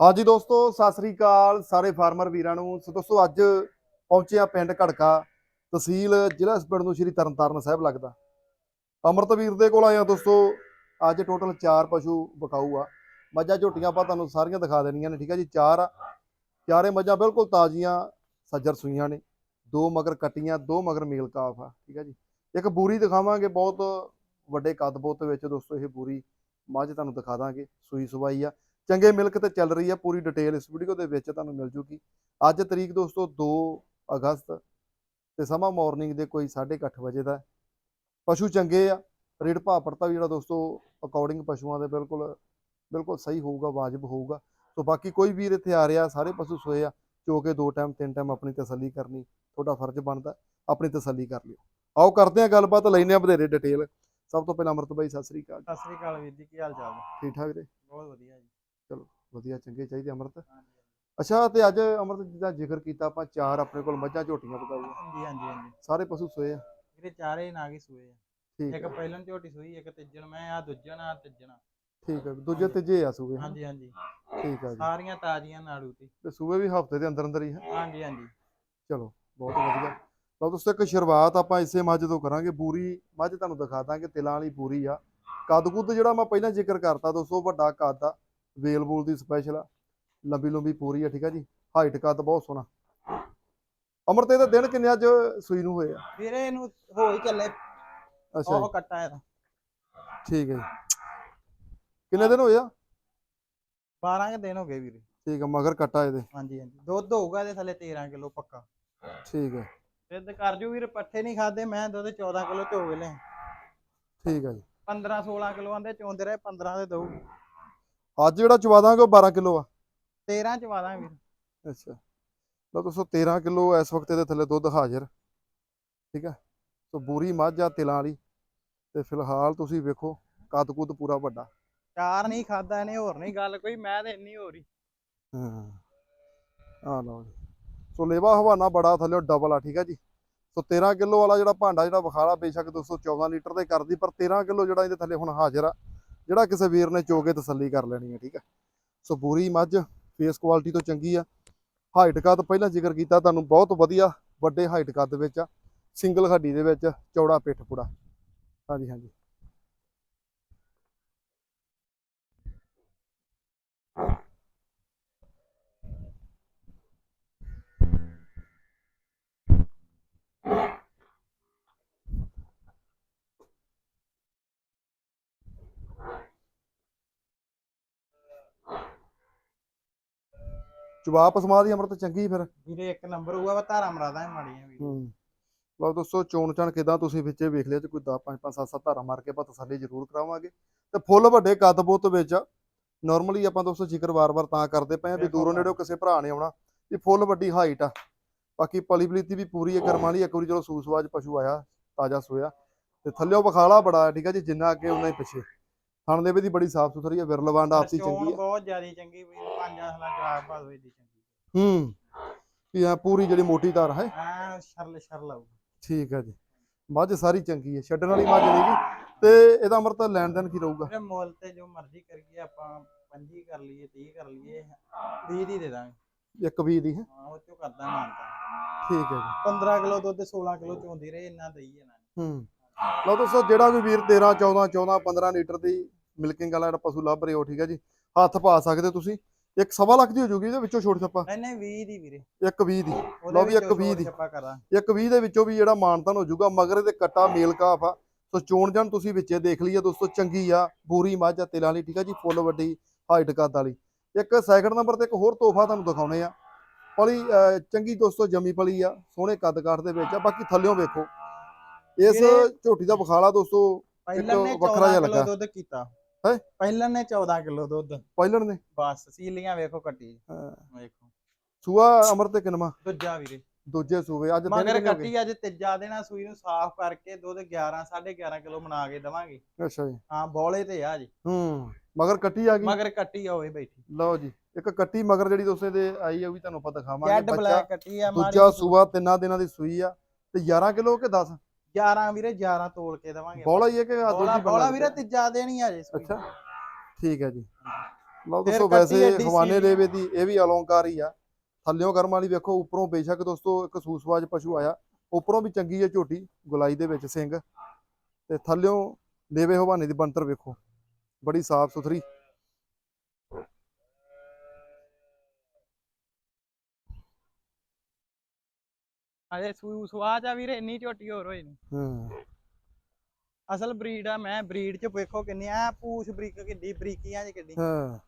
ਹਾਂਜੀ ਦੋਸਤੋ, ਸਤਿ ਸ੍ਰੀ ਅਕਾਲ ਸਾਰੇ ਫਾਰਮਰ ਵੀਰਾਂ ਨੂੰ। ਸੋ ਦੋਸਤੋ, ਅੱਜ ਪਹੁੰਚੇ ਆ ਪਿੰਡ ਘੜਕਾ ਤਹਿਸੀਲ ਜ਼ਿਲ੍ਹਾ ਪਿੰਡ ਨੂੰ ਸ਼੍ਰੀ ਤਰਨਤਾਰਨ ਸਾਹਿਬ ਲੱਗਦਾ। ਅਮਰਤਵੀਰ ਦੇ ਕੋਲ ਆਏ ਆ ਦੋਸਤੋ। ਅੱਜ ਟੋਟਲ 4 ਪਸ਼ੂ ਬਕਾਊ ਆ। ਮੱਝਾਂ ਝੋਟੀਆਂ ਆਪਾਂ ਤੁਹਾਨੂੰ ਸਾਰੀਆਂ ਦਿਖਾ ਦੇਣੀਆਂ ਨੇ, ਠੀਕ ਆ ਜੀ? ਚਾਰ ਆ। ਚਾਰੇ ਮੱਝਾਂ ਬਿਲਕੁਲ ਤਾਜ਼ੀਆਂ, ਸੱਜਰ ਸੂਈਆਂ ਨੇ। ਦੋ ਮਗਰ ਕੱਟੀਆਂ, ਦੋ ਮਗਰ ਮੇਲ ਕਾਫ ਆ, ਠੀਕ ਆ ਜੀ? ਇੱਕ ਬੂਰੀ ਦਿਖਾਵਾਂਗੇ, ਬਹੁਤ ਵੱਡੇ ਕੱਦ ਬੋਤ ਵਿੱਚ ਦੋਸਤੋ, ਇਹ ਬੂਰੀ ਮੱਝ ਤੁਹਾਨੂੰ ਦਿਖਾ ਦਾਂਗੇ। ਸੂਈ ਸਵਾਈ ਆ। ਚੰਗੇ ਮਿਲਕ ਤੇ ਚੱਲ ਰਹੀ ਆ ਪੂਰੀ ਡਿਟੇਲ ਇਸ ਵੀਡੀਓ ਦੇ ਵਿੱਚ ਤੁਹਾਨੂੰ ਮਿਲ ਜੂਗੀ। ਅੱਜ ਤਰੀਕ ਦੋਸਤੋ 2 ਅਗਸਤ ਤੇ ਸਮਾਂ ਮਾਰਨਿੰਗ ਦੇ ਕੋਈ 8:30 ਵਜੇ ਦਾ। ਹੈ। ਪਸ਼ੂ ਚੰਗੇ ਆ ਰੇਟ ਭਾਅ ਪੜਤਾ ਵੀ ਜਿਹੜਾ ਦੋਸਤੋ ਅਕੋਰਡਿੰਗ ਪਸ਼ੂਆਂ ਦੇ ਬਿਲਕੁਲ ਬਿਲਕੁਲ ਸਹੀ ਹੋਊਗਾ ਵਾਜਬ ਹੋਊਗਾ। ਸੋ ਬਾਕੀ ਕੋਈ ਵੀਰ ਇੱਥੇ ਆ ਰਿਹਾ ਸਾਰੇ ਪਸ਼ੂ ਸੋਏ ਆ ਚੋ ਕੇ ਦੋ ਟਾਈਮ ਤਿੰਨ ਟਾਈਮ ਆਪਣੀ ਤਸੱਲੀ ਕਰਨੀ ਤੁਹਾਡਾ ਫਰਜ਼ ਬਣਦਾ ਆਪਣੀ ਤਸੱਲੀ ਕਰ ਲਿਓ। ਆਓ ਕਰਦੇ ਆ ਗੱਲਬਾਤ ਲੈਨੇ ਆ ਵਧੇਰੇ ਡਿਟੇਲ ਸਭ ਤੋਂ ਪਹਿਲਾਂ ਅਮਰਤ ਬਾਈ ਸਤਿ ਸ੍ਰੀ ਅਕਾਲ ਸਤਿ ਸ੍ਰੀ ਅਕਾਲ ਵੀਰ ਜੀ ਕੀ ਹਾਲ ਚਾਲ? ਹੈ ਠੀਕ ਠਾਕ ਜੀ? ਬਹੁਤ ਵਧੀਆ ਜੀ। ਵਧੀਆ ਚੰਗੇ ਚਾਹੀਦੇ ਅਮਰਤ। ਅੱਛਾ ਤੇ ਅੱਜ ਅਮਰਤ ਜੀ ਦਾ ਜ਼ਿਕਰ ਕੀਤਾ ਆਪਾਂ ਚਾਰ ਆਪਣੇ ਕੋਲ ਮੱਝਾਂ ਝੋਟੀਆਂ ਬਤਾਊ ਹਾਂਜੀ ਹਾਂਜੀ ਹਾਂਜੀ। ਸਾਰੇ ਪਸ਼ੂ ਸੋਏ ਆ? ਵੀਰੇ ਚਾਰੇ ਨਾਗ ਹੀ ਸੂਏ ਆ। ਠੀਕ ਇੱਕ ਹੈ ਪਹਿਲਨ ਝੋਟੀ ਸੂਈ ਇੱਕ ਤੀਜਣ ਮੈਂ ਆ ਦੂਜਣ ਆ ਤੀਜਣ। ਠੀਕ ਹੈ ਦੂਜੇ ਤੀਜੇ ਆ ਸੂਏ ਹੈਂ? ਹਾਂਜੀ ਹਾਂਜੀ। ਠੀਕ ਜੀ। ਸਾਰੀਆਂ ਤਾਜ਼ੀਆਂ ਨਾੜੂ ਤੇ। ਤੇ ਸੂਏ ਵੀ ਹਫ਼ਤੇ ਦੇ ਅੰਦਰ ਅੰਦਰ ਹੀ ਹੈ ਹਾਂਜੀ ਹਾਂਜੀ। ਚਲੋ ਬਹੁਤ ਵਧੀਆ। ਲਓ ਦੋਸਤੋ ਇੱਕ ਸ਼ੁਰੂਆਤ ਆਪਾਂ ਇਸੇ ਮੱਝ ਤੋਂ ਕਰਾਂਗੇ। ਬੂਰੀ ਮੱਝ ਤੁਹਾਨੂੰ ਦਿਖਾ ਦਾਂਗੇ ਤਿਲਾਂ ਵਾਲੀ ਬੂਰੀ ਆ। ਕੱਦ ਕੁੱਦ ਜਿਹੜਾ ਮੈਂ ਪਹਿਲਾਂ ਜ਼ਿਕਰ ਕਰਤਾ ਦੋਸਤੋ ਵੱਡਾ ਕੱਦ ਆ। ਵੇਲ ਬੂਲ ਦੀ ਸਪੈਸ਼ਲ ਆ। ਲੰਬੀ ਲੰਬੀ ਪੂਰੀ ਆ ਠੀਕ ਆ ਜੀ। ਹਾਈਟ ਕੱਦ ਬਹੁਤ ਸੋਹਣਾ। ਅਮਰਤ ਇਹਦੇ ਦਿਨ ਕਿੰਨੇ ਅੱਜ ਸੂਈ ਨੂੰ ਹੋਏ ਆ? ਵੀਰੇ ਇਹਨੂੰ ਹੋ ਹੀ ਚੱਲੇ। ਅੱਛਾ ਉਹ ਕੱਟਾ ਇਹਦਾ। ਠੀਕ ਹੈ ਜੀ। ਕਿੰਨੇ ਦਿਨ ਹੋਏ ਆ? 12 ਕੇ ਦਿਨ ਹੋ ਗਏ ਵੀਰੇ। ਠੀਕ ਆ ਮਗਰ ਕੱਟਾ ਇਹਦੇ। ਹਾਂਜੀ ਹਾਂਜੀ। ਦੁੱਧ ਹੋਊਗਾ ਇਹਦੇ ਥੱਲੇ 13 ਕਿਲੋ ਪੱਕਾ। ਠੀਕ ਹੈ ਸਿੱਧ ਕਰ ਜੂ ਵੀਰ ਪੱਠੇ ਨਹੀਂ ਖਾਦੇ ਮੈਂ ਦੁੱਧ 14 ਕਿਲੋ ਚੋ ਗਏ ਲੈ ਠੀਕ ਹੈ ਜੀ। 15 16 ਕਿਲੋ ਆਂਦੇ ਚੋਂਦੇ ਰਹੇ 15 ਦੇ ਦਊ। ਅੱਜ ਜਿਹੜਾ ਚਵਾ ਦਾਂਗੇ ਉਹ 12 ਕਿਲੋ ਆ। 13 ਚਵਾ ਦਾਂ ਵੀਰ। ਅੱਛਾ। ਲਓ ਦੋਸਤੋ 13 ਕਿਲੋ ਇਸ ਵਕਤ ਦੇ ਥੱਲੇ ਦੁੱਧ ਹਾਜ਼ਰ। ਠੀਕ ਹੈ ਸੋ ਬੂਰੀ ਮੱਝ ਆ ਤਿਲਾਂ ਵਾਲੀ। ਤੇ ਫਿਲਹਾਲ ਤੁਸੀਂ ਵੇਖੋ ਕੱਦ ਕੁੱਦ ਪੂਰਾ ਵੱਡਾ। ਚਾਰ ਨਹੀਂ ਖਾਦਾ ਇਹਨੇ ਹੋਰ ਨਹੀਂ ਗੱਲ ਕੋਈ ਮੈਂ ਤੇ ਇੰਨੀ ਹੋ। ਰਹੀ ਹਾਂ। ਆ ਲਓ ਜੀ। ਸੋ ਲੇਵਾ ਹਵਾਨਾ ਬੜਾ ਥੱਲੇ ਡਬਲ ਆ ਠੀਕ ਹੈ ਜੀ। ਸੋ 13 ਕਿਲੋ ਵਾਲਾ ਜਿਹੜਾ ਭਾਂਡਾ ਜਿਹੜਾ ਵਿਖਾਲਾ ਬੇਸ਼ੱਕ 214 ਲੀਟਰ ਦੇ ਕਰਦੀ ਪਰ 13 ਕਿਲੋ ਜਿਹੜਾ ਇਹਦੇ ਥੱਲੇ ਹੁਣ ਹਾਜ਼ਰ ਆ। ਜਿਹੜਾ ਕਿਸੇ ਵੀਰ ਨੇ ਚੋ ਕੇ ਤਸੱਲੀ ਕਰ ਲੈਣੀ ਹੈ, ਠੀਕ ਹੈ? ਸੋ ਬੂਰੀ ਮੱਝ ਫੇਸ ਕੁਆਲਿਟੀ ਤੋਂ ਚੰਗੀ ਆ। ਹਾਈਟ ਕੱਦ ਪਹਿਲਾਂ ਜ਼ਿਕਰ ਕੀਤਾ, ਤੁਹਾਨੂੰ ਬਹੁਤ ਵਧੀਆ ਵੱਡੇ ਹਾਈਟ ਕੱਦ ਵਿੱਚ ਆ। ਸਿੰਗਲ ਹੱਡੀ ਦੇ ਵਿੱਚ ਚੌੜਾ ਪਿੱਠ ਪੂੜਾ। ਹਾਂਜੀ ਹਾਂਜੀ। ਜਵਾਬ ਪਸਮਾ ਦੀ ਅਮਰਤ ਚੰਗੀ ਫਿਰ। ਵੀਰੇ ਇੱਕ ਨੰਬਰ ਹੋਊਗਾ ਵਾ ਧਾਰਾ ਮਰਾਦਾ ਮਾੜੀਆਂ ਵੀ। ਹੂੰ। ਲਓ ਦੋਸਤੋ ਚੋਣ ਚਾਣ ਕਿਦਾਂ ਤੁਸੀਂ ਵਿੱਚੇ ਵੇਖ ਲਿਆ ਤੇ ਕੋਈ 10 5 5 7 7 ਧਾਰਾ ਮਾਰ ਕੇ ਆਪਾਂ ਤਸੱਲੀ ਜ਼ਰੂਰ ਕਰਾਵਾਂਗੇ। ਤੇ ਫੁੱਲ ਵੱਡੇ ਕੱਦ ਬੁੱਤ ਵਿੱਚ ਨਾਰਮਲੀ ਆਪਾਂ ਦੋਸਤੋ ਜ਼ਿਕਰ ਵਾਰ-ਵਾਰ ਤਾਂ ਕਰਦੇ ਪਏ ਆ ਵੀ ਦੂਰੋਂ। ਨੇੜੋਂ ਕਿਸੇ ਭਰਾ ਨੇ ਆਉਣਾ ਵੀ ਫੁੱਲ ਵੱਡੀ ਹਾਈਟ ਆ। ਬਾਕੀ ਪਲੀ ਪਲੀਤੀ ਵੀ ਪੂਰੀ ਹੈ। ਕਰਮਾਂ ਵਾਲੀ ਇੱਕ ਵਾਰੀ ਚਲੋ ਸੂਸਵਾਜ ਪਸ਼ੂ ਆਇਆ ਤਾਜ਼ਾ ਸੋਇਆ। ਤੇ ਥੱਲਿਓ ਬਖਾਲਾ ਬੜਾ ਠੀਕ ਹੈ ਜੀ ਜਿੰਨਾ ਅੱਗੇ ਉਨਾ ਹੀ ਪਿੱਛੇ। ਥਣ ਦੇ ਵੀ ਦੀ ਬੜੀ ਸਾਫ਼ ਸੁਥਰੀ ਹੈ ਵਿਰਲਵੰਡ ਆਪਸੀ ਚੋਣ ਚੰਗੀ ਹੈ ਬਹੁਤ ਜ਼ਿਆਦਾ ਚੰਗੀ ਵੀ ਪੰਜ ਹਲਾ ਜਵਾਬ ਹੋਈ ਦੀ ਚੰਗੀ। ਹੂੰ ਵੀ ਆ ਪੂਰੀ ਜਿਹੜੀ ਮੋਟੀ ਧਾਰ ਹੈ। ਐ ਸ਼ਰਲ ਸ਼ਰਲ ਆਊ। ਠੀਕ ਹੈ ਜੀ। ਮੱਝ ਸਾਰੀ ਚੰਗੀ ਹੈ ਛੱਡਣ ਵਾਲੀ ਮੱਝ ਨਹੀਂਗੀ ਤੇ ਇਹਦਾ ਅਮਰਤ ਲੈਣ ਦੇਣ ਕੀ ਰਹੂਗਾ? ਵੀਰੇ ਮੁੱਲ ਤੇ ਜੋ ਮਰਜ਼ੀ ਕਰੀਏ ਆਪਾਂ 25 ਕਰ ਲਈਏ 30 ਕਰ ਲਈਏ 20 ਦੀ ਦੇ ਦਾਂਗੇ। ਇੱਕ ਵੀਹ ਦੀ ਹੈ? ਹਾਂ ਉਹ ਚੋਂ ਕਰਦਾ ਮਾਨਤਾ। ਠੀਕ ਹੈ ਜੀ। 15 ਕਿਲੋ ਦੁੱਧ 16 ਕਿਲੋ ਚੋਂਦੀ ਰਹੇ ਇੰਨਾ ਦਈਏ ਨਾ। ਹੂੰ। ਲਓ ਦੋਸਤੋ ਜਿਹੜਾ ਕੋਈ ਵੀਰ 13 14 14 15 ਲੀਟਰ ਦੀ ਮਿਲਕਿੰਗ ਵਾਲਾ ਜਿਹੜਾ ਪਸ਼ੂ ਲੱਭ ਰਹੇ ਹੋ ਠੀਕ ਹੈ ਜੀ? ਹੱਥ ਪਾ ਸਕਦੇ ਤੁਸੀਂ। ਇੱਕ ਸਵਾ ਲੱਖ ਦੀ ਹੋ ਜੂਗੀ ਇਹਦੇ ਵਿੱਚੋਂ ਛੋਟ ਛੱਪਾ। ਨਹੀਂ ਨਹੀਂ 20 ਦੀ ਵੀਰੇ। ਇੱਕ 20 ਦੀ। ਲਓ ਵੀ ਇੱਕ ਵਿੱਚੋਂ 20 ਛੋਟ ਦੀ। ਛੱਪਾ ਕਰਾਂ। ਇੱਕ 20 ਦੇ ਵਿੱਚੋਂ ਵੀ ਜਿਹੜਾ ਮਾਨਤਨ ਹੋ ਜਾਊਗਾ ਮਗਰ ਇਹਦੇ ਕੱਟਾ ਮੇਲ ਕਾਫ ਆ। ਸੋ ਚੋਣ ਜਾਣ ਤੁਸੀਂ ਵਿੱਚੇ ਦੇਖ ਲਈਏ ਦੋਸਤੋ ਚੰਗੀ ਆ ਬੂਰੀ ਮੱਝ ਆ ਤਿਲਾਂ ਵਾਲੀ ਠੀਕ ਆ ਜੀ? ਫੁੱਲ ਵੱਡੀ ਹਾਈਟ ਕੱਦ ਵਾਲੀ। ਇੱਕ ਸੈਕਿੰਡ ਨੰਬਰ ਤੇ ਇੱਕ ਹੋਰ ਤੋਹਫਾ ਤੁਹਾਨੂੰ ਦਿਖਾਉਣੇ ਆ। ਪਲੀ ਚੰਗੀ ਦੋਸਤੋ ਜੰਮੀ ਪਲੀ ਆ ਸੋਹਣੇ ਕੱਦ ਕਾਠ ਦੇ ਵਿੱਚ ਆ। ਬਾਕੀ ਥੱਲਿਓਂ ਵੇਖੋ। ਇਸ ਝੋਟੀ ਦਾ ਬਖਾਲਾ ਦੋਸਤੋ ਪਹਿਲਨ ਨੇ ਵੱਖਰਾ 14 ਜਿਹਾ ਲੱਗਾ। ਦੁੱਧ ਕੀਤਾ। ਹੈਂ? ਪਹਿਲਨ ਨੇ 14 ਕਿਲੋ ਦੁੱਧ। ਪਹਿਲਣ ਨੇ? ਬਸ ਸੀਲੀਆਂ ਵੇਖੋ ਕੱਟੀ ਹਾਂ। ਵੇਖੋ। ਸੂਆ ਅਮਰ ਤੇ ਕਿਨਮਾ ਦੂਜਾ ਵੀਰੇ। ਦੂਜੇ ਸੂਵੇ ਅੱਜ ਦਿਨ ਮਗਰ ਹੋ? ਕੱਟੀ ਅੱਜ ਤੀਜਾ ਦੇਣਾ ਸੂਈ ਨੂੰ ਸਾਫ਼ ਕਰਕੇ ਦੁੱਧ 11 11.5 ਕਿਲੋ ਬਣਾ ਕੇ ਦਵਾਂਗੇ। ਅੱਛਾ ਜੀ। ਹਾਂ ਬੋਲੇ ਤੇ ਆ ਜੀ। ਹੂੰ ਮਗਰ ਕੱਟੀ ਆ ਗਈ? ਮਗਰ ਕੱਟੀ ਆ ਹੋਏ ਬੈਠੀ। ਲਓ ਜੀ ਇੱਕ ਕੱਟੀ ਮਗਰ ਜਿਹੜੀ ਦੋਸਤੇ ਦੇ ਆਈ ਆ ਉਹ ਵੀ ਤੁਹਾਨੂੰ ਆਪਾਂ ਦਿਖਾਵਾਂਗੇ। ਬੱਚਾ ਕੱਟੀ ਆ ਦੂਜਾ ਸੂਆ ਤਿੰਨਾਂ ਦਿਨਾਂ ਦੀ ਸੂਈ ਆ ਤੇ 11 ਕਿਲੋ ਕਿ 10 11 ਵੀਰੇ 11 ਤੋਲ ਕੇ ਦਵਾਂਗੇ ਬੋਲਾ ਹੀ ਹੈ ਕਿ ਆ ਦੂਜੀ ਬੋਲਾ ਵੀਰੇ ਤੀਜਾ ਦੇਣੀ ਆ ਜੀ। ਅੱਛਾ ਠੀਕ ਹੈ ਜੀ। ਲਓ ਦੋਸਤੋ ਵੈਸੇ ਹਵਾਨੇ। ਲੇਵੇ ਦੀ ਇਹ ਵੀ ਅਲੰਕਾਰ ਹੀ ਆ। ਥੱਲਿਓਂ ਕਰਮ ਵਾਲੀ ਵੇਖੋ ਉੱਪਰੋਂ ਬੇਸ਼ੱਕ ਦੋਸਤੋ ਇੱਕ ਸੂਸਵਾਜ ਪਸ਼ੂ ਆਇਆ। ਉੱਪਰੋਂ ਵੀ ਚੰਗੀ ਹੈ ਝੋਟੀ ਗੁਲਾਈ ਦੇ ਵਿੱਚ ਸਿੰਘ। ਤੇ ਥੱਲਿਓਂ ਲੇਵੇ ਹਵਾਨੇ ਦੀ ਬਣਤਰ ਵੇਖੋ। ਬੜੀ ਸਾਫ਼ ਸੁਥਰੀ। ਅਜੇ ਸੂ ਸਵਾਜ ਆ ਵੀਰੇ ਇੰਨੀ ਝੋਟੀ ਹੋਰ ਹੋਈ ਨੀ। ਹਾਂ। ਅਸਲ ਬਰੀਡ ਆ ਮੈਂ ਬਰੀਡ ਚ ਵੇਖੋ ਕਿੰਨੀ ਆ ਪੂਛ ਬਰੀਕ ਕਿੱਡੀ ਬਰੀਕੀਆਂ ਚ ਕਿੱਡੀ। ਹਾਂ।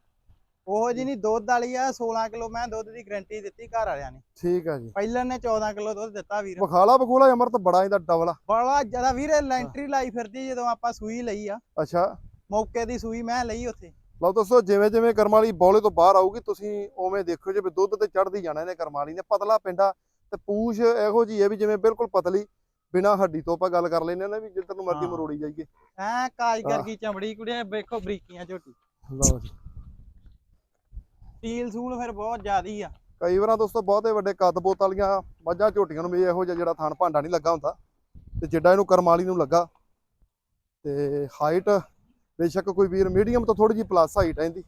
ਉਹ ਜੀ ਨਹੀਂ ਦੁੱਧ ਵਾਲੀ ਆ 16 ਕਿਲੋ ਮੈਂ ਦੁੱਧ ਦੀ ਗਰੰਟੀ ਦਿੱਤੀ ਘਰ ਵਾਲਿਆਂ ਨੇ। ਠੀਕ ਆ ਜੀ। ਪਹਿਲਾਂ ਨੇ 14 ਕਿਲੋ ਦੁੱਧ ਦਿੱਤਾ ਵੀਰ। ਬਖਾਲਾ ਬਖੂਲਾ ਅਮਰਤ ਬੜਾ ਇਹਦਾ ਡਬਲ ਆ। ਬੜਾ ਜ਼ਿਆਦਾ ਵੀਰੇ ਲੈਂਟਰੀ ਲਾਈ ਫਿਰਦੀ ਜਦੋਂ ਆਪਾਂ ਸੂਈ ਲਈ ਆ। ਅੱਛਾ। ਮੌਕੇ ਦੀ ਸੂਈ ਮੈਂ ਲਈ ਉੱਥੇ। ਲਓ ਦੋਸਤੋ ਜਿਵੇਂ ਜਿਵੇਂ ਕਰਮ ਵਾਲੀ ਬੌਲੇ ਤੋਂ ਬਾਹਰ ਆਊਗੀ ਤੁਸੀਂ ਉਵੇਂ ਦੇਖਿਓ ਜੇ ਦੁੱਧ ਤੇ ਚੜਦੀ ਜਾਣਾ ਇਹਨੇ ਕਰਮ ਵਾਲੀ ਨੇ। ਪਤਲਾ ਪਿੰਡਾ ਤੇ ਪੂਛ ਇਹੋ ਜੀ ਹੈ ਵੀ ਜਿਵੇਂ ਬਿਲਕੁਲ ਪਤਲੀ ਬਿਨਾ ਹੱਡੀ ਤੋਂ ਆਪਾਂ ਗੱਲ ਕਰ ਲੈਨੇ ਨਾ ਵੀ ਜਿੱਧਰ ਨੂੰ ਮਰਜ਼ੀ। ਮਰੋੜੀ ਜਾਈਏ। ਐ ਕਾਜ ਆਹ। ਕਰਗੀ ਚਮੜੀ ਕੁੜੀਆਂ ਵੇਖੋ ਬਰੀਕੀਆਂ ਝੋਟੀ। ਲਓ ਜੀ। ਸੀਲ ਸੂਲ ਫਿਰ ਬਹੁਤ ਜ਼ਿਆਦੀ ਆ। ਕਈ ਵਾਰਾਂ ਦੋਸਤੋ ਬਹੁਤੇ ਵੱਡੇ ਕੱਦ ਬੋਤ ਵਾਲੀਆਂ ਮੱਝਾਂ ਝੋਟੀਆਂ ਨੂੰ ਵੀ ਇਹੋ ਜਿਹਾ ਜਿਹੜਾ ਥਣ ਭਾਂਡਾ ਨਹੀਂ ਲੱਗਾ ਹੁੰਦਾ। ਤੇ ਜਿੱਡਾ ਇਹਨੂੰ ਕਰਮ ਵਾਲੀ ਨੂੰ ਲੱਗਾ। ਤੇ ਹਾਈਟ ਬੇਸ਼ੱਕ ਕੋਈ ਵੀਰ ਮੀਡੀਅਮ ਤੋਂ ਥੋੜੀ ਜਿਹੀ ਪਲੱਸ ਹਾਈਟ ਹੈ ਇਹਦੀ।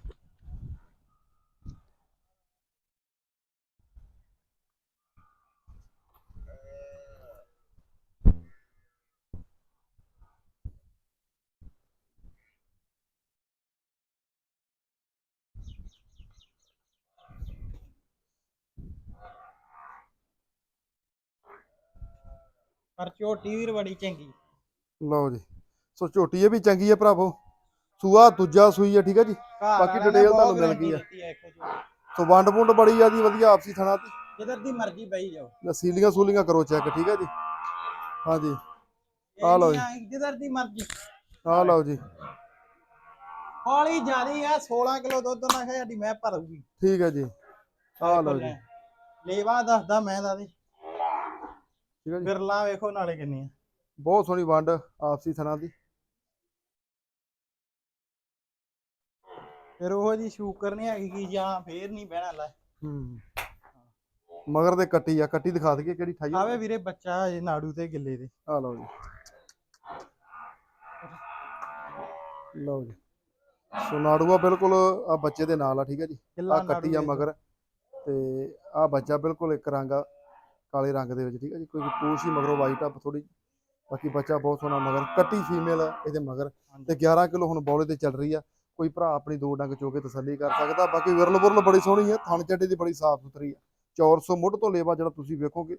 ਪਰ ਝੋਟੀ ਵੀਰ ਬੜੀ ਚੰਗੀ। ਲਓ ਜੀ ਸੋ ਝੋਟੀ ਇਹ ਵੀ ਚੰਗੀ ਹੈ ਭਰਾਵੋ। ਸੂਆ ਦੂਜਾ ਸੂਈ ਹੈ ਠੀਕ ਹੈ ਜੀ? ਬਾਕੀ ਬਹੁਤ ਤੁਹਾਨੂੰ ਮਿਲ ਗਈ ਆ। ਝੋਟੀ। ਸੋ ਵੰਡ ਵੁੰਡ ਬੜੀ ਆ ਦੀ ਵਧੀਆ ਆਪਸੀ ਥਣਾ ਤੇ। ਜਿੱਧਰ ਦੀ ਮਰਜ਼ੀ ਬਈ ਜਾਓ। ਨਸੀਲੀਆਂ ਸੂਲੀਆਂ ਕਰੋ ਚੈੱਕ ਠੀਕ ਹੈ ਜੀ? ਹਾਂਜੀ ਇਹ ਆਹ ਲਓ ਆ, ਜਿੱਧਰ ਦੀ ਮਰਜ਼ੀ। ਆਹ ਲਓ ਜੀ। ਹੌਲੀ ਜਿਆਦੀ ਆ 16 ਕਿਲੋ ਦੁੱਧ ਨਾ ਖਾਇਆ ਸਾਡੀ ਮੈਂ ਭਰੂਗੀ। ਠੀਕ ਹੈ ਜੀ। ਆਹ ਲਓ ਜੀ। ਲੇਵਾ ਦੱਸਦਾ ਮੈਂ ਦਾ ਠੀਕ ਹੈ ਜੀ। ਬਿਰਲਾ ਵੇਖੋ ਨਾਲੇ ਕਿੰਨੀ ਆ। ਬਹੁਤ ਸੋਹਣੀ ਵੰਡ ਆਪਸੀ ਥਣਾ ਦੀ। ਫਿਰ ਉਹ ਜੀ ਸ਼ੂਕਰ ਨਹੀਂ ਹੈਗੀ ਕਿ ਜਾਂ ਫੇਰ ਨਹੀਂ ਬਹਿਣਾ ਲੈ। ਹੂੰ। ਮਗਰ ਦੇ ਕੱਟੀ ਆ ਕੱਟੀ ਦਿਖਾ ਦਈਏ ਕਿਹੜੀ ਠਾਈ ਆਵੇ ਵੀਰੇ ਬੱਚਾ ਇਹ ਨਾੜੂ ਤੇ ਗਿੱਲੇ ਦੇ। ਆ ਲਓ ਜੀ। ਲਓ ਜੀ। ਸੋ ਨਾੜੂਆ ਬਿਲਕੁਲ ਆ ਬੱਚੇ ਦੇ ਨਾਲ ਆ ਠੀਕ ਹੈ ਜੀ। ਆ ਕੱਟੀ ਆ ਮਗਰ। ਤੇ ਆ ਬੱਚਾ ਬਿਲਕੁਲ ਇੱਕ ਰੰਗ ਆ। ਕਾਲੇ ਰੰਗ ਦੇ ਵਿੱਚ ਠੀਕ ਹੈ ਜੀ? ਕੋਈ ਪੂਛ ਹੀ ਮਗਰੋਂ ਵਾਈਟ ਆ ਥੋੜੀ ਬਾਕੀ ਬੱਚਾ ਬਹੁਤ ਸੋਹਣਾ ਮਗਰ ਕੱਟੀ ਫੀਮੇਲ ਇਹਦੇ ਮਗਰ ਤੇ 11 ਕਿਲੋ ਹੁਣ ਬੌਲੇ ਤੇ ਚੱਲ ਰਹੀ ਆ। ਕੋਈ ਭਰਾ ਆਪਣੀ ਦੋ ਡੰਗ ਚੋ ਕੇ ਤਸੱਲੀ ਕਰ ਸਕਦਾ ਬਾਕੀ ਵਿਰਲ ਬੁਰਲ ਬੜੀ ਸੋਹਣੀ ਆ ਥਣ ਚੱਡੇ ਦੀ ਬੜੀ ਸਾਫ਼ ਸੁਥਰੀ ਆ। 400 ਮੁੱਢ ਤੋਂ ਲੇਵਾ ਜਿਹੜਾ ਤੁਸੀਂ ਵੇਖੋਗੇ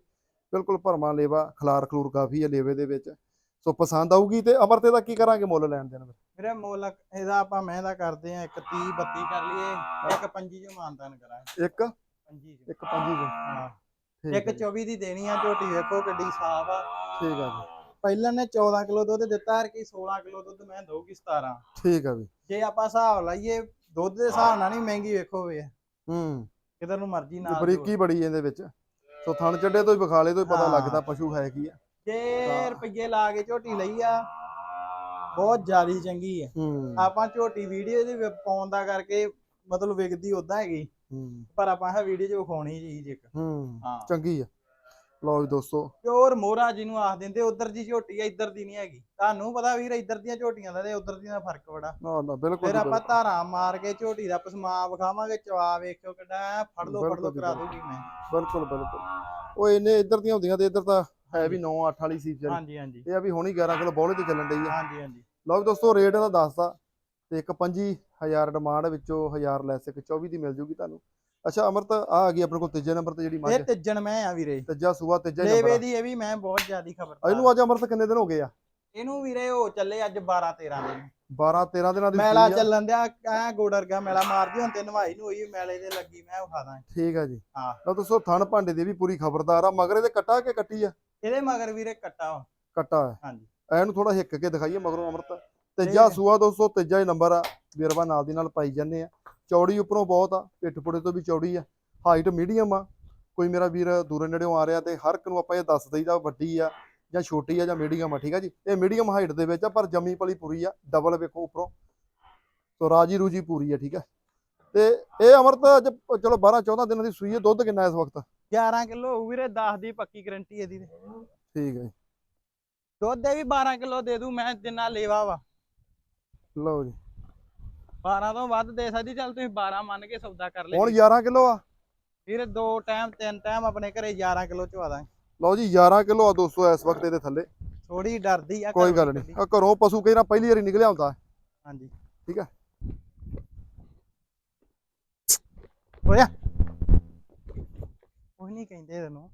ਬਿਲਕੁਲ ਭਰਮਾ ਲੇਵਾ ਖਲਾਰ ਖਲੂਰ ਕਾਫੀ ਆ ਲੇਵੇ ਦੇ ਵਿੱਚ। ਸੋ ਪਸੰਦ ਆਊਗੀ ਤੇ ਅਮਰਤੇ ਦਾ ਕੀ ਕਰਾਂਗੇ ਮੁੱਲ ਲੈਣ ਦੇਣ ਫਿਰ? ਵੀਰੇ ਮੁੱਲ ਇਹਦਾ ਆਪਾਂ ਮਹਿੰਦਾ ਕਰਦੇ ਆ ਇੱਕ 30 32 ਕਰ ਲਈਏ ਇੱਕ 25 ਚ ਮਾਨਦਾਨ ਕਰਾਂਗੇ। ਇੱਕ? 25 ਚ। ਇੱਕ ਪੰਜੀ ਜੋ ਹਾਂ। ਇੱਕ ਹੈ ਜੀ, 24 ਦੀ ਦੇਣੀ ਆ ਝੋਟੀ ਵੇਖੋ ਕਿੱਡੀ ਸਾਫ਼ ਆ। ਠੀਕ ਆ ਜੀ। ਪਹਿਲਾਂ ਨੇ 14 ਕਿਲੋ ਦੁੱਧ ਦਿੱਤਾ ਕਿ 16 ਕਿਲੋ ਦੁੱਧ ਮੈਂ ਦਊਗੀ 17 ਠੀਕ ਆ ਵੀ ਜੇ ਆਪਾਂ ਹਿਸਾਬ ਲਾਈਏ ਦੁੱਧ ਦੇ ਹਿਸਾਬ ਨਾਲ ਨਹੀਂ ਮਹਿੰਗੀ ਵੇਖੋ ਵੇ ਹੂੰ। ਕਿਧਰ ਨੂੰ ਮਰਜ਼ੀ ਨਾਲ ਬਰੀਕੀ ਬੜੀ ਇਹਦੇ ਵਿੱਚ। ਸੋ ਥਣ ਚੱਡੇ ਤੋਂ ਹੀ ਵਿਖਾਲੇ ਤੋਂ ਹੀ ਪਤਾ। ਲੱਗਦਾ ਪਸ਼ੂ ਹੈ ਕੀ ਆ। ਜੇ ਰੁਪਈਏ ਲਾ ਕੇ ਝੋਟੀ ਲਈ ਆ ਬਹੁਤ ਜ਼ਿਆਦੀ ਚੰਗੀ ਹੂੰ। ਆਪਾਂ ਝੋਟੀ ਵੀਡੀਓ ਦੀ ਪਾਉਣ ਦਾ ਕਰਕੇ ਮਤਲਬ ਵਿਕਦੀ ਉਦਾਂ ਹੈਗੀ। ਹੂੰ। ਪਰ ਆਪਾਂ ਇਹ ਵੀਡੀਓ 'ਚ ਵਿਖਾਉਣੀ ਚੀਜ਼ ਇੱਕ। ਹੂੰ ਹਾਂ। ਚੰਗੀ ਆ। ਲਓ ਜੀ ਦੋਸਤੋ। ਪਿਓਰ ਮੋਹਰਾ ਜਿਹਨੂੰ ਆਖ ਦਿੰਦੇ ਉਧਰ ਦੀ ਝੋਟੀ ਆ ਇੱਧਰ ਦੀ ਨਹੀਂ ਹੈਗੀ। ਤੁਹਾਨੂੰ ਪਤਾ ਵੀਰ ਇੱਧਰ ਦੀਆਂ ਝੋਟੀਆਂ ਦਾ ਤੇ ਉਧਰ ਦੀਆਂ ਦਾ ਫ਼ਰਕ ਬੜਾ। ਨਾ ਨਾ ਬਿਲਕੁਲ ਫਿਰ ਜੀ, ਆਪਾਂ। ਧਾਰਾਂ ਮਾਰ ਕੇ ਝੋਟੀ ਦਾ ਪਸਮਾ ਵਿਖਾਵਾਂਗੇ ਚਵਾ ਵੇਖਿਓ ਕਿੱਡਾ ਫੜ ਲਓ ਫੜ ਜੀ, ਕਰਾ। ਦੂਗੀ ਮੈਂ। ਬਿਲਕੁਲ ਬਿਲਕੁਲ। ਉਹ ਇਹਨੇ ਇੱਧਰ ਦੀਆਂ ਹੁੰਦੀਆਂ ਤੇ ਇੱਧਰ ਤਾਂ ਹੈ ਵੀ 9 8 ਵਾਲੀ ਸੀ ਹਾਂਜੀ ਹਾਂਜੀ। ਇਹ ਆ ਵੀ ਹੁਣੀ 11 ਕਿਲੋ ਬੌਲੇ ਤੇ ਚੱਲਣ ਡਈ ਆ। ਹਾਂਜੀ ਹਾਂਜੀ। ਲਓ ਦੋਸਤੋ ਰੇਟ ਇਹਦਾ ਦੱਸਦਾ। ਤੇ ਇੱਕ 25000 ਡਿਮਾਂਡ ਵਿੱਚੋਂ 1000 ਲੈਸ ਇੱਕ 24 ਦੀ ਮਿਲ ਜੂਗੀ ਤੁਹਾਨੂੰ। ਅੱਛਾ ਅਮਰਤ ਆ ਆ ਗਈ ਆਪਣੇ ਕੋਲ ਤੀਜੇ ਨੰਬਰ ਤੇ ਜਿਹੜੀ ਮੱਝ। ਇਹ ਤਿੱਜਣ ਮੈਂ ਆ ਵੀਰੇ। ਤੀਜਾ ਸੂਆ ਤੀਜਾ ਹੀ ਲੇਵੇ ਨੰਬਰ ਦੀ ਇਹ ਵੀ ਮੈਂ ਬਹੁਤ ਜ਼ਿਆਦੀ ਖਬਰ ਇਹਨੂੰ ਅੱਜ ਅਮਰਤ ਕਿੰਨੇ ਦਿਨ ਹੋ ਗਏ ਆ? ਇਹਨੂੰ ਵੀਰੇ ਉਹ ਚੱਲੇ ਅੱਜ 12 13 ਦਿਨ। 12 13 ਦਿਨਾਂ ਦੀ ਮੈਲਾ। ਚੱਲਣ ਦਿਆ ਐ ਗੋਡਰ ਗਿਆ ਮੈਲਾ ਮਾਰਦੀ ਹੁਣ ਤੇ ਨਵਾਈ ਨੂੰ ਹੋਈ ਮੈਲੇ ਦੇ ਲੱਗੀ ਮੈਂ ਵਿਖਾ ਦਾਂ। ਠੀਕ ਆ ਜੀ। ਹਾਂ। ਲਓ ਦੋਸਤੋ ਥਣ ਭਾਂਡੇ ਦੀ ਵੀ ਪੂਰੀ ਖਬਰਦਾਰ ਆ। ਮਗਰ ਇਹਦੇ ਕੱਟਾ ਕੇ ਕੱਟੀ ਆ? ਇਹਦੇ ਮਗਰ ਵੀਰੇ ਕੱਟਾ। ਕੱਟਾ ਹਾਂਜੀ। ਐਨੂੰ ਥੋੜਾ ਹਿੱਕ ਕੇ ਦਿਖਾਈਏ ਮਗਰੋਂ ਅਮਰਤ। ਤੀਜਾ। ਸੂਆ ਦੋਸਤੋ ਤੀਜਾ ਹੀ ਨੰਬਰ ਆ ਵੀਰਵਾ ਨਾਲ ਦੀ ਨਾਲ ਪਾਈ ਜਾਂਦੇ ਆ। ਚੌੜੀ ਉੱਪਰੋਂ ਬਹੁਤ ਆ ਪਿੱਠ ਪੁੜੇ ਤੋਂ ਵੀ ਚੌੜੀ ਆ। ਹਾਈਟ ਮੀਡੀਅਮ ਆ। ਕੋਈ ਮੇਰਾ ਵੀਰ ਦੂਰੇ ਨੇੜਿਓਂ ਆ ਰਿਹਾ ਤੇ ਹਰ ਇੱਕ ਨੂੰ ਆਪਾਂ ਇਹ ਦੱਸ ਦਈਦਾ ਵੱਡੀ ਆ ਜਾਂ ਛੋਟੀ ਆ ਜਾਂ ਮੀਡੀਅਮ ਆ ਠੀਕ ਆ ਜੀ? ਇਹ ਮੀਡੀਅਮ ਹਾਈਟ ਦੇ ਵਿੱਚ ਆ ਪਰ ਜੰਮੀ ਪਲੀ ਪੂਰੀ ਆ ਡਬਲ ਵੇਖੋ ਉੱਪਰੋਂ। ਸੋ ਰਾਜੀ ਰੂਜੀ ਪੂਰੀ ਆ ਠੀਕ ਆ। ਤੇ ਇਹ ਅਮਰਤ ਅੱਜ ਚਲੋ 12 14 ਦਿਨਾਂ ਦੀ ਸੂਈ ਹੈ ਦੁੱਧ ਕਿੰਨਾ ਇਸ ਵਕਤ? 11 ਕਿਲੋ ਵੀਰੇ 10 ਦੀ ਪੱਕੀ ਗਰੰਟੀ ਇਹਦੀ ਠੀਕ ਹੈ ਦੁੱਧ ਦੇ ਵੀ 12 ਕਿਲੋ ਦੇ ਦੂੰ ਮੈਂ ਜਿੰਨਾ ਲੇਵਾ ਵਾ। ਲਓ ਜੀ। 12 ਤੋਂ ਵੱਧ ਦੇ ਸਕਦੀ ਚੱਲ ਤੁਸੀਂ 12 ਮੰਨ ਕੇ ਸੌਦਾ ਕਰ ਲਿਓ ਹੁਣ 11 ਕਿਲੋ ਆ? ਵੀਰ ਦੋ ਟਾਈਮ ਤਿੰਨ ਟਾਈਮ ਆਪਣੇ ਘਰੇ 11 ਕਿਲੋ ਚਵਾ ਦਾਂਗੇ। ਲਓ ਜੀ 11 ਕਿਲੋ ਆ ਦੋਸਤੋ ਇਸ ਵਕਤ ਇਹਦੇ ਥੱਲੇ। ਥੋੜੀ ਡਰਦੀ ਆ ਕੋਈ ਗੱਲ ਨਹੀਂ। ਆ ਘਰੋਂ ਪਸ਼ੂ ਨਾ ਪਹਿਲੀ ਵਾਰੀ ਨਿਕਲਿਆ ਹੁੰਦਾ। ਹਾਂਜੀ। ਠੀਕ ਆ। ਹੋਇਆ ਕੋਈ ਨਹੀਂ ਕਹਿੰਦੇ ਤੈਨੂੰ।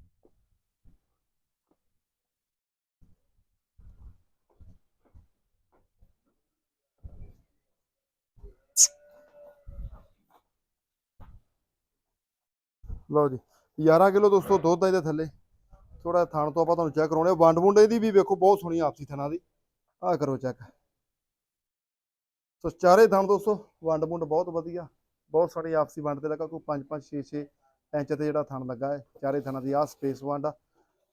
ਲਓ ਜੀ 11 ਕਿਲੋ ਦੋਸਤੋ ਦੁੱਧ ਆ ਇਹਦੇ ਥੱਲੇ। ਥੋੜਾ ਥਣ ਤੋਂ ਆਪਾਂ ਤੁਹਾਨੂੰ ਚੈੱਕ ਕਰਾਉਣੇ ਵੰਡ ਵੁੰਡ ਇਹਦੀ ਵੀ ਵੇਖੋ ਬਹੁਤ ਸੋਹਣੀ ਆਪਸੀ ਥਣਾ ਦੀ। ਆਹ ਕਰੋ ਚੈੱਕ ਸੋ ਚਾਰੇ ਥਣ ਦੋਸਤੋ ਵੰਡ ਵੁੰਡ ਬਹੁਤ ਵਧੀਆ। ਬਹੁਤ ਸੋਹਣੀ ਆਪਸੀ ਵੰਡ ਤੇ ਲੱਗਾ ਕੋਈ 5 5 6 6 ਇੰਚ ਤੇ ਜਿਹੜਾ ਥਣ ਲੱਗਾ ਹੈ ਚਾਰੇ ਥਣਾਂ ਦੀ ਆਹ ਸਪੇਸ ਵੰਡ ਆ।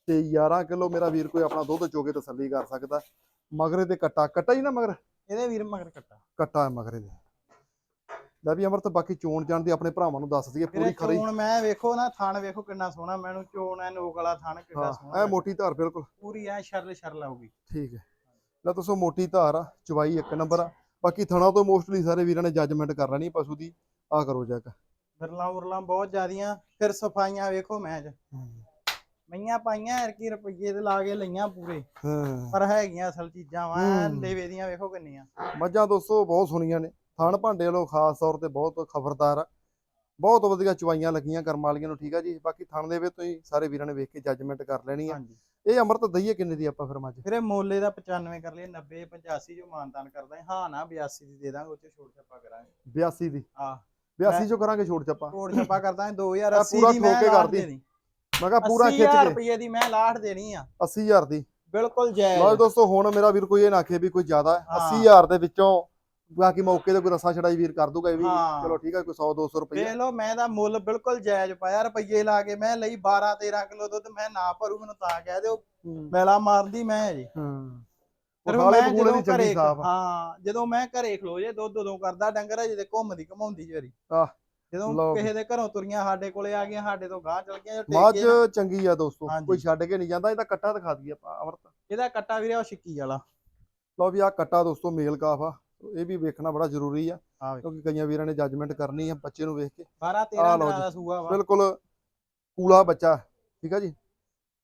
ਤੇ 11 ਕਿਲੋ ਮੇਰਾ ਵੀਰ ਕੋਈ ਆਪਣਾ ਦੁੱਧ ਚੋਕੇ ਤਸੱਲੀ ਕਰ ਸਕਦਾ। ਮਗਰੇ ਤੇ ਕੱਟਾ ਕੱਟਾ ਹੀ ਨਾ ਮਗਰ? ਇਹਦੇ ਵੀਰ ਮਗਰ ਕੱਟਾ। ਕੱਟਾ ਹੈ ਮਗਰੇ ਦੇ ਲੈ ਵੀ ਅਮਰਤ ਬਾਕੀ ਚੋਣ ਜਾਣ ਦੀ ਆਪਣੇ ਭਰਾਵਾਂ ਨੂੰ ਦੱਸ ਦਈਏ ਪੂਰੀ ਖਰੀ। ਚੋਣ ਮੈਂ ਵੇਖੋ ਨਾ ਥਣ ਵੇਖੋ ਕਿੰਨਾ ਸੋਹਣਾ ਮੈਨੂੰ ਚੋਣ ਐ ਨੋਕ ਵਾਲਾ ਥਣ ਕਿੰਨਾ ਸੋਹਣਾ ਐ ਮੋਟੀ ਧਾਰ ਬਿਲਕੁਲ। ਪੂਰੀ ਐ ਸ਼ਰਲ ਸ਼ਰਲ ਆਊਗੀ। ਠੀਕ ਹੈ ਲੈ ਦੱਸੋ ਮੋਟੀ ਧਾਰ ਆ ਚਵਾਈ ਇੱਕ ਨੰਬਰ ਆ। ਬਾਕੀ ਥਣਾ ਤੋਂ ਮੋਸਟਲੀ ਸਾਰੇ ਵੀਰਾਂ ਨੇ ਜੱਜਮੈਂਟ ਕਰ ਲੈਣੀ ਪਸ਼ੂ ਦੀ ਆ ਕਰੋ ਚੈੱਕ ਵਿਰਲਾ ਉਰਲਾ ਬਹੁਤ ਜ਼ਿਆਦੀਆਂ ਫਿਰ ਸਫਾਈਆਂ ਵੇਖੋ ਮੈਚ ਮਈਆਂ ਪਾਈਆਂ ਐਰਕੀ ਰੁਪਈਏ ਤੇ ਲਾ ਕੇ ਲਈਆਂ ਪੂਰੇ। ਹਾਂ। ਪਰ ਹੈਗੀਆਂ ਅਸਲ ਚੀਜ਼ਾਂ ਵਾ। ਲੇਵੇ ਦੀਆਂ ਵੇਖੋ ਕਿੰਨੀਆਂ। ਮੱਝਾਂ ਦੋਸਤੋ ਬਹੁਤ ਸੋਹਣੀਆਂ ਨੇ। ਥਣ ਭਾਂਡੇ ਵੱਲੋਂ ਖਾਸ ਤੌਰ ਤੇ ਬਹੁਤ ਖਬਰਦਾਰ ਆ। ਬਹੁਤ ਵਧੀਆ ਚਵਾਈਆਂ ਲੱਗੀਆਂ ਕਰਮ ਵਾਲੀਆਂ ਨੂੰ ਠੀਕ ਆ ਜੀ? ਬਾਕੀ ਥਣ ਦੇ ਵਿੱਚ ਤੁਸੀਂ ਸਾਰੇ ਵੀਰਾਂ ਨੇ ਵੇਖ ਕੇ ਜੱਜਮੈਂਟ ਕਰ ਲੈਣੀ ਆ। ਹਾਂਜੀ। ਇਹ ਅੰਮ੍ਰਿਤ ਦਈਏ ਕਿੰਨੇ ਦੀ ਆਪਾਂ ਫਿਰ ਮੱਝ? ਵੀਰੇ ਮੋਲੇ ਦਾ 95 ਕਰ ਲਈਏ 90 85 ਜੋ ਮਾਨਤਾਨ ਕਰਦਾ ਹਾਂ। ਨਾ 82 ਦੀ ਦੇ ਦਾਂਗੇ ਉਹ ਚ ਛੋੜ ਛੱਪਾ ਕਰਾਂਗੇ। 82 ਦੀ? ਆ 82 ਚੋਂ ਕਰਾਂਗੇ ਛੋੜ ਛੱਪਾ। ਛੋੜ ਛੱਪਾ ਕਰਦਾਂਗੇ 2080 ਪੂਰਾ ਦੀ ਮੈਂ ਕਰਦੀ। ਮੈਂ ਕਿਹਾ ਪੂਰਾ 80000 ਖਿੱਚ ਕੇ। ਰੁਪਏ ਦੀ ਮੈਂ ਲਾਟ ਦੇਣੀ ਆ। 80000 ਦੀ। ਬਿਲਕੁਲ ਲਓ ਜਾਇਜ਼। ਦੋਸਤੋ ਹੁਣ ਮੇਰਾ ਵੀਰ ਕੋਈ ਇਹ ਨਾ ਆਖੇ ਵੀ ਕੋਈ ਜ਼ਿਆਦਾ ਹੈ। ਹਾਂ। 80000 ਦੇ ਵਿੱਚੋਂ ਬਾਕੀ ਮੌਕੇ ਤੇ ਕੋਈ ਰਸਾ ਛੜਾਈ ਵੀਰ ਕਰ ਦੂਗਾ ਇਹ ਵੀ। ਹਾਂ। ਚਲੋ ਠੀਕ ਹੈ ਕੋਈ 100 200 ਰੁਪਏ ਵੇਖ ਲਓ ਮੈਂ ਦਾ ਮੁੱਲ ਬਿਲਕੁਲ ਜਾਇਜ਼ ਪਾਇਆ ਰੁਪਈਏ ਲਾ ਕੇ ਮੈਂ ਲਈ 12 13 ਕਿਲੋ ਦੁੱਧ ਮੈਂ ਨਾ ਭਰੂ ਮੈਨੂੰ ਤਾਂ ਕਹਿ ਦਿਓ। ਮੈਲਾ ਮਾਰਦੀ ਮੈਂ ਜੀ। ਹਾਂ। ਫਿਰ ਉਹ ਖਾਲੇ ਮੈਂ ਜਦੋਂ ਚੰਗੀ ਘਰੇ ਸਾਫ਼ ਹਾਂ ਜਦੋਂ ਮੈਂ ਘਰੇ ਖਲੋ ਜੇ ਦੁੱਧ ਉਦੋਂ ਕਰਦਾ ਡੰਗਰ ਅਜੇ ਤੇ ਘੁੰਮਦੀ ਘਮਾਉਂਦੀ ਜਰੀ। ਆਹ, ਜਦੋਂ ਕਿਸੇ ਦੇ ਘਰੋਂ ਤੁਰੀਆਂ ਸਾਡੇ ਕੋਲੇ ਆ ਗਈਆਂ ਸਾਡੇ ਤੋਂ ਗਾਂ ਚਲ ਗਈਆਂ ਜੋ ਮੱਝ ਟੇਕੇ ਨਾ, ਚੰਗੀ ਆ ਦੋਸਤੋ ਹਾਂਜੀ। ਕੋਈ ਛੱਡ ਕੇ ਨਹੀਂ ਜਾਂਦਾ ਇਹਦਾ ਕੱਟਾ ਦਿਖਾ ਦਈਏ ਆਪਾਂ ਅਮਰਤ। ਇਹਦਾ ਕੱਟਾ ਵੀਰੇ ਉਹ ਛਿੱਕੀ ਵਾਲਾ। ਲਓ ਵੀ ਆ ਕੱਟਾ ਦੋਸਤੋ ਮੇਲ ਕਾਫ ਆ। ਇਹ ਵੀ ਵੇਖਣਾ ਬੜਾ ਜ਼ਰੂਰੀ ਆ ਕਿਉਂਕਿ ਕਈਆਂ ਵੀਰਾਂ ਨੇ ਜੱਜਮੈਂਟ ਕਰਨੀ ਆ ਬੱਚੇ ਨੂੰ ਵੇਖ ਕੇ। 12 ਆਹ 13 ਲਓ ਦਿਨਾਂ ਜੀ। ਦਾ ਸੂਆ ਵਾ। ਬਿਲਕੁਲ ਕੂਲਾ ਬੱਚਾ ਠੀਕ ਆ ਜੀ?